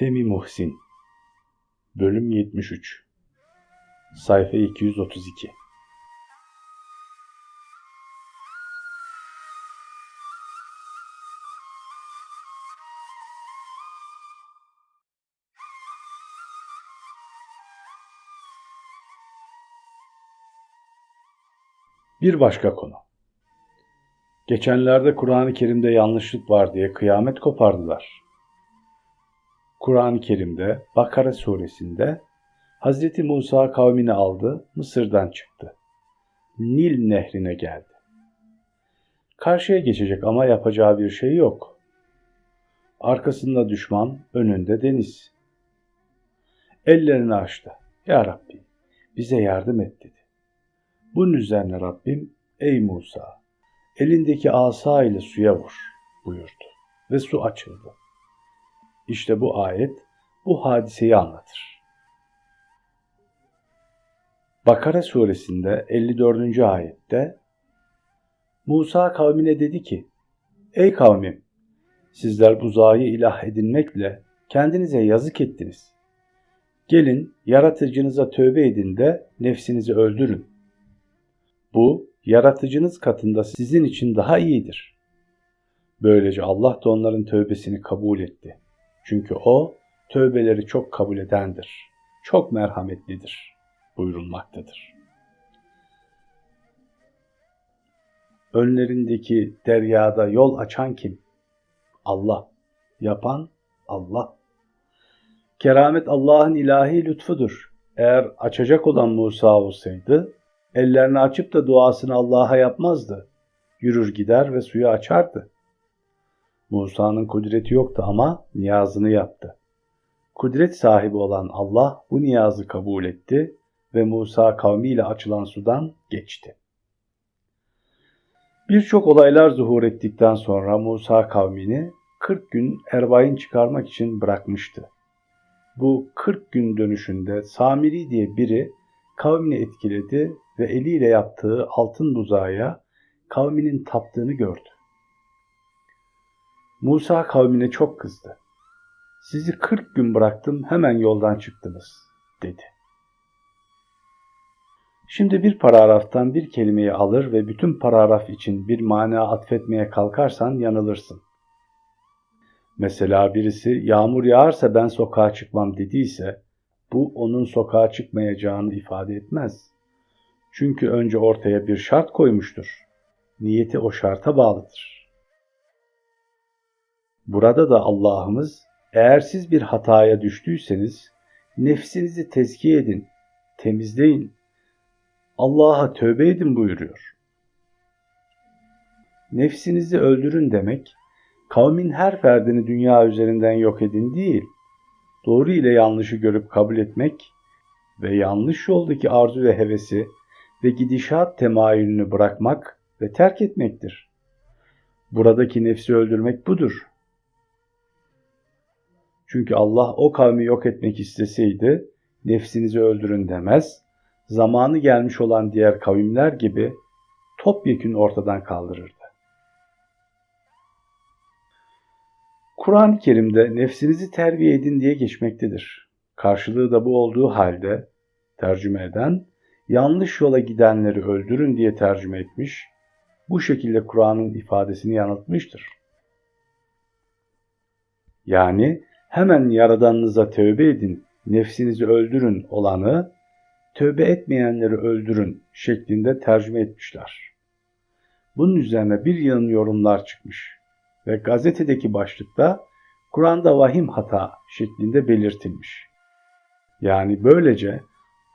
Femi Muhsin Bölüm 73 Sayfa 232 Bir başka konu. Geçenlerde Kur'an-ı Kerim'de yanlışlık var diye kıyamet kopardılar. Kur'an-ı Kerim'de Bakara suresinde Hz. Musa kavmini aldı, Mısır'dan çıktı. Nil nehrine geldi. Karşıya geçecek ama yapacağı bir şey yok. Arkasında düşman, önünde deniz. Ellerini açtı. Ya Rabbi, bize yardım et dedi. Bunun üzerine Rabbim, ey Musa, elindeki asa ile suya vur buyurdu ve su açıldı. İşte bu ayet bu hadiseyi anlatır. Bakara suresinde 54. ayette Musa kavmine dedi ki, Ey kavmim! Sizler buzağı ilah edinmekle kendinize yazık ettiniz. Gelin yaratıcınıza tövbe edin de nefsinizi öldürün. Bu yaratıcınız katında sizin için daha iyidir. Böylece Allah da onların tövbesini kabul etti. Çünkü o tövbeleri çok kabul edendir. Çok merhametlidir buyurulmaktadır. Önlerindeki deryada yol açan kim? Allah. Yapan Allah. Keramet Allah'ın ilahi lütfudur. Eğer açacak olan Musa olsaydı, ellerini açıp da duasını Allah'a yapmazdı. Yürür gider ve suyu açardı. Musa'nın kudreti yoktu ama niyazını yaptı. Kudret sahibi olan Allah bu niyazı kabul etti ve Musa kavmiyle açılan sudan geçti. Birçok olaylar zuhur ettikten sonra Musa kavmini 40 gün erbain çıkarmak için bırakmıştı. Bu 40 gün dönüşünde Samiri diye biri kavmini etkiledi ve eliyle yaptığı altın buzağıya kavminin taptığını gördü. Musa kavmine çok kızdı. Sizi 40 gün bıraktım hemen yoldan çıktınız dedi. Şimdi bir paragraftan bir kelimeyi alır ve bütün paragraf için bir mana atfetmeye kalkarsan yanılırsın. Mesela birisi yağmur yağarsa ben sokağa çıkmam dediyse bu onun sokağa çıkmayacağını ifade etmez. Çünkü önce ortaya bir şart koymuştur. Niyeti o şarta bağlıdır. Burada da Allah'ımız eğer siz bir hataya düştüyseniz nefsinizi tezkiye edin, temizleyin, Allah'a tövbe edin buyuruyor. Nefsinizi öldürün demek, kavmin her ferdini dünya üzerinden yok edin değil, doğru ile yanlışı görüp kabul etmek ve yanlış yoldaki arzu ve hevesi ve gidişat temayülünü bırakmak ve terk etmektir. Buradaki nefsi öldürmek budur. Çünkü Allah o kavmi yok etmek isteseydi nefsinizi öldürün demez, zamanı gelmiş olan diğer kavimler gibi topyekün ortadan kaldırırdı. Kur'an-ı Kerim'de nefsinizi terbiye edin diye geçmektedir. Karşılığı da bu olduğu halde tercüme eden yanlış yola gidenleri öldürün diye tercüme etmiş, bu şekilde Kur'an'ın ifadesini yanıltmıştır. Yani hemen yaradanınıza tövbe edin, nefsinizi öldürün olanı, tövbe etmeyenleri öldürün şeklinde tercüme etmişler. Bunun üzerine bir yığın yorumlar çıkmış ve gazetedeki başlıkta Kur'an'da vahim hata şeklinde belirtilmiş. Yani böylece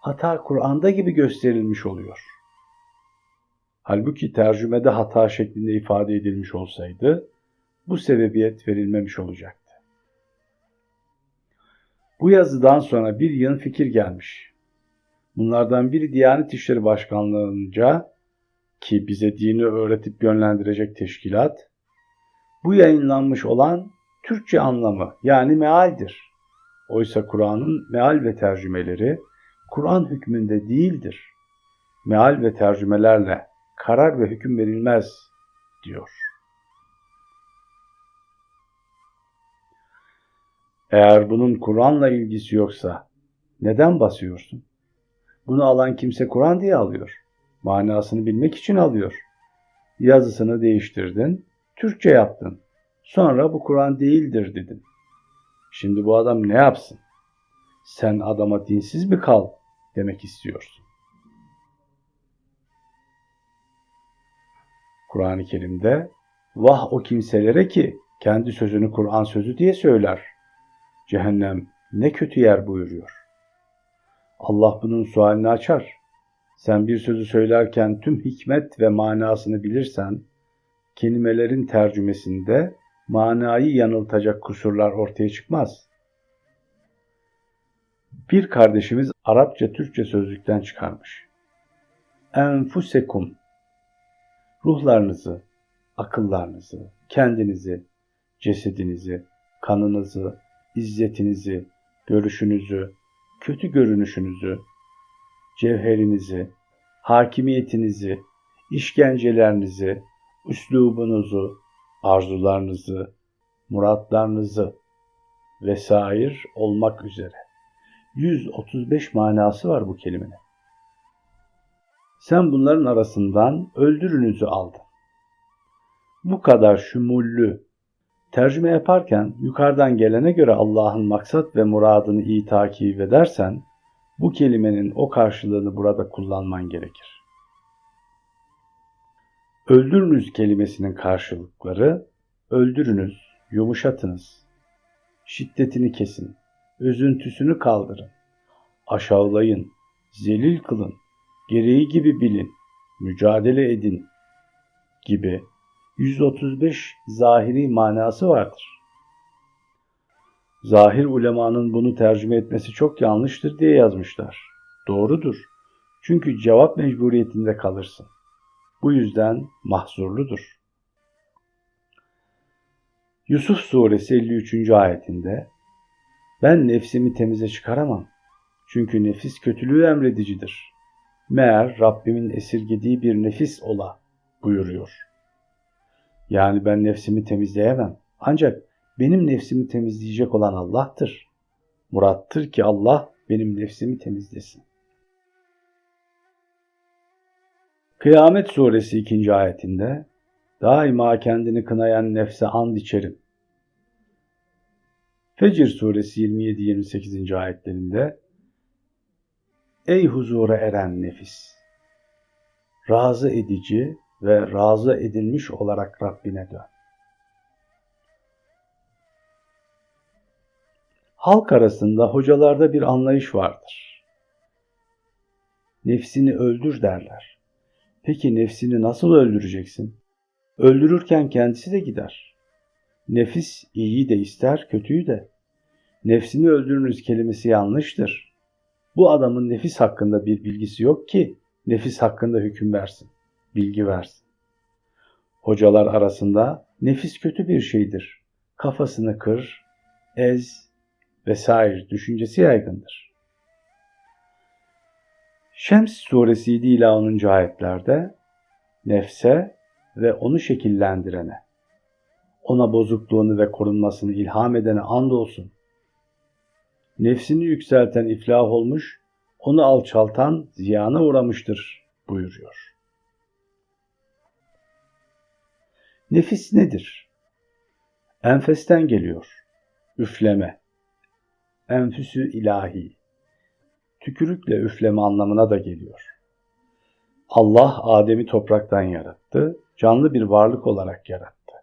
hata Kur'an'da gibi gösterilmiş oluyor. Halbuki tercümede hata şeklinde ifade edilmiş olsaydı bu sebebiyet verilmemiş olacaktı. Bu yazıdan sonra bir yığın fikir gelmiş. Bunlardan biri Diyanet İşleri Başkanlığı'nca ki bize dini öğretip yönlendirecek teşkilat, bu yayınlanmış olan Türkçe anlamı yani mealdir. Oysa Kur'an'ın meal ve tercümeleri Kur'an hükmünde değildir. Meal ve tercümelerle karar ve hüküm verilmez diyor. Eğer bunun Kur'an'la ilgisi yoksa neden basıyorsun? Bunu alan kimse Kur'an diye alıyor. Manasını bilmek için alıyor. Yazısını değiştirdin, Türkçe yaptın. Sonra bu Kur'an değildir dedin. Şimdi bu adam ne yapsın? Sen adama dinsiz mi kal demek istiyorsun. Kur'an-ı Kerim'de vah o kimselere ki kendi sözünü Kur'an sözü diye söyler. Cehennem ne kötü yer buyuruyor. Allah bunun sualini açar. Sen bir sözü söylerken tüm hikmet ve manasını bilirsen, kelimelerin tercümesinde manayı yanıltacak kusurlar ortaya çıkmaz. Bir kardeşimiz Arapça Türkçe sözlükten çıkarmış. Enfusekum ruhlarınızı, akıllarınızı, kendinizi, cesedinizi, kanınızı, izzetinizi, görüşünüzü, kötü görünüşünüzü, cevherinizi, hakimiyetinizi, işkencelerinizi, üslubunuzu, arzularınızı, muratlarınızı vesair olmak üzere. 135 manası var bu kelimenin. Sen bunların arasından öldürünüzü aldın. Bu kadar şumullü tercüme yaparken yukarıdan gelene göre Allah'ın maksat ve muradını iyi takip edersen bu kelimenin o karşılığını burada kullanman gerekir. Öldürünüz kelimesinin karşılıkları öldürünüz, yumuşatınız, şiddetini kesin, üzüntüsünü kaldırın, aşağılayın, zelil kılın, gereği gibi bilin, mücadele edin gibi 135 zahiri manası vardır. Zahir ulemanın bunu tercüme etmesi çok yanlıştır diye yazmışlar. Doğrudur. Çünkü cevap mecburiyetinde kalırsın. Bu yüzden mahzurludur. Yusuf suresi 53. ayetinde ben nefsimi temize çıkaramam. Çünkü nefis kötülüğü emredicidir. Meğer Rabbimin esirgediği bir nefis ola buyuruyor. Yani ben nefsimi temizleyemem. Ancak benim nefsimi temizleyecek olan Allah'tır. Murattır ki Allah benim nefsimi temizlesin. Kıyamet suresi 2. ayetinde daima kendini kınayan nefse and içerim. Fecir suresi 27-28. ayetlerinde Ey huzura eren nefis! Razı edici ve razı edilmiş olarak Rabbine dön. Halk arasında hocalarda bir anlayış vardır. Nefsini öldür derler. Peki nefsini nasıl öldüreceksin? Öldürürken kendisi de gider. Nefis iyiyi de ister, kötüyü de. Nefsini öldürünüz kelimesi yanlıştır. Bu adamın nefis hakkında bir bilgisi yok ki nefis hakkında hüküm versin, bilgi versin. Hocalar arasında nefis kötü bir şeydir. Kafasını kır, ez vesaire düşüncesi yaygındır. Şems suresi 7 ila 10. ayetlerde nefse ve onu şekillendirene, ona bozukluğunu ve korunmasını ilham edene andolsun. Nefsini yükselten iflah olmuş, onu alçaltan ziyana uğramıştır buyuruyor. Nefis nedir? Enfesten geliyor. Üfleme. Enfüsü ilahi. Tükürükle üfleme anlamına da geliyor. Allah Adem'i topraktan yarattı, canlı bir varlık olarak yarattı.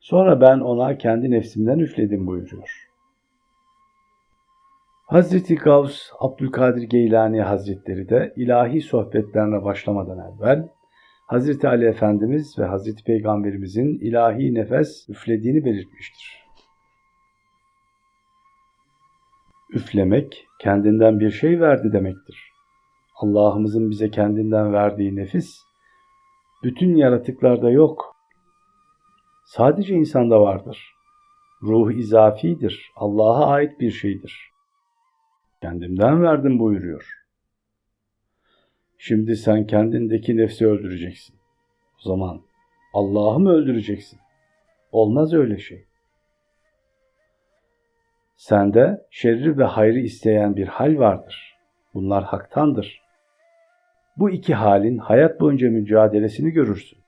Sonra ben ona kendi nefsimden üfledim buyuruyor. Hazreti Gavs Abdülkadir Geylani Hazretleri de ilahi sohbetlerine başlamadan evvel Hazreti Ali Efendimiz ve Hazreti Peygamberimizin ilahi nefes üflediğini belirtmiştir. Üflemek kendinden bir şey verdi demektir. Allah'ımızın bize kendinden verdiği nefis bütün yaratıklarda yok. Sadece insanda vardır. Ruh izafidir, Allah'a ait bir şeydir. Kendimden verdim buyuruyor. Şimdi sen kendindeki nefsi öldüreceksin. O zaman Allah'ı mı öldüreceksin? Olmaz öyle şey. Sende şerri ve hayrı isteyen bir hal vardır. Bunlar haktandır. Bu iki halin hayat boyunca mücadelesini görürsün.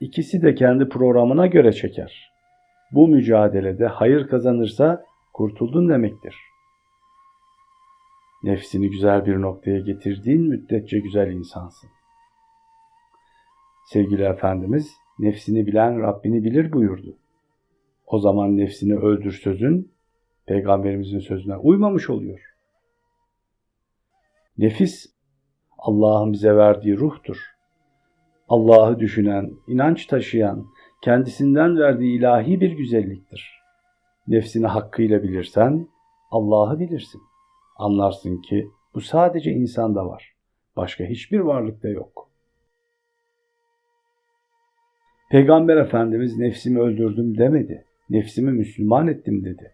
İkisi de kendi programına göre çeker. Bu mücadelede hayır kazanırsa kurtuldun demektir. Nefsini güzel bir noktaya getirdiğin müddetçe güzel insansın. Sevgili Efendimiz, nefsini bilen Rabbini bilir buyurdu. O zaman nefsini öldür sözün, Peygamberimizin sözüne uymamış oluyor. Nefis, Allah'ın bize verdiği ruhtur. Allah'ı düşünen, inanç taşıyan, kendisinden verdiği ilahi bir güzelliktir. Nefsini hakkıyla bilirsen, Allah'ı bilirsin. Anlarsın ki bu sadece insanda var. Başka hiçbir varlıkta yok. Peygamber Efendimiz nefsimi öldürdüm demedi. Nefsimi Müslüman ettim dedi.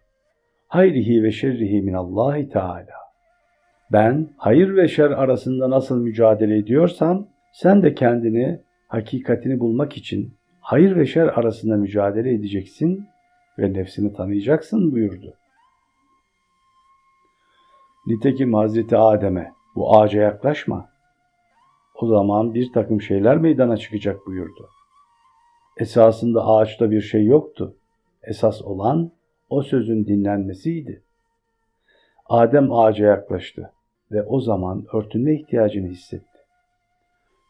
Hayrihi ve şerrihi min Allahi Teala. Ben hayır ve şer arasında nasıl mücadele ediyorsam sen de kendini hakikatini bulmak için hayır ve şer arasında mücadele edeceksin ve nefsini tanıyacaksın buyurdu. Nitekim Hazreti Adem'e bu ağaca yaklaşma. O zaman bir takım şeyler meydana çıkacak buyurdu. Esasında ağaçta bir şey yoktu. Esas olan o sözün dinlenmesiydi. Adem ağaca yaklaştı ve o zaman örtünme ihtiyacını hissetti.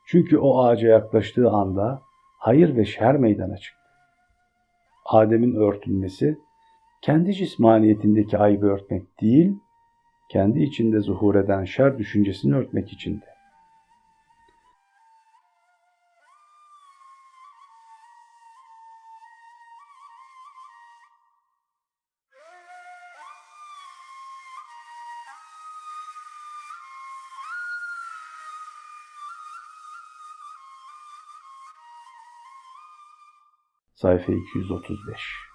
Çünkü o ağaca yaklaştığı anda hayır ve şer meydana çıktı. Adem'in örtünmesi kendi cismaniyetindeki ayıbı örtmek değil, kendi içinde zuhur eden şer düşüncesini örtmek içindi. Sayfa 235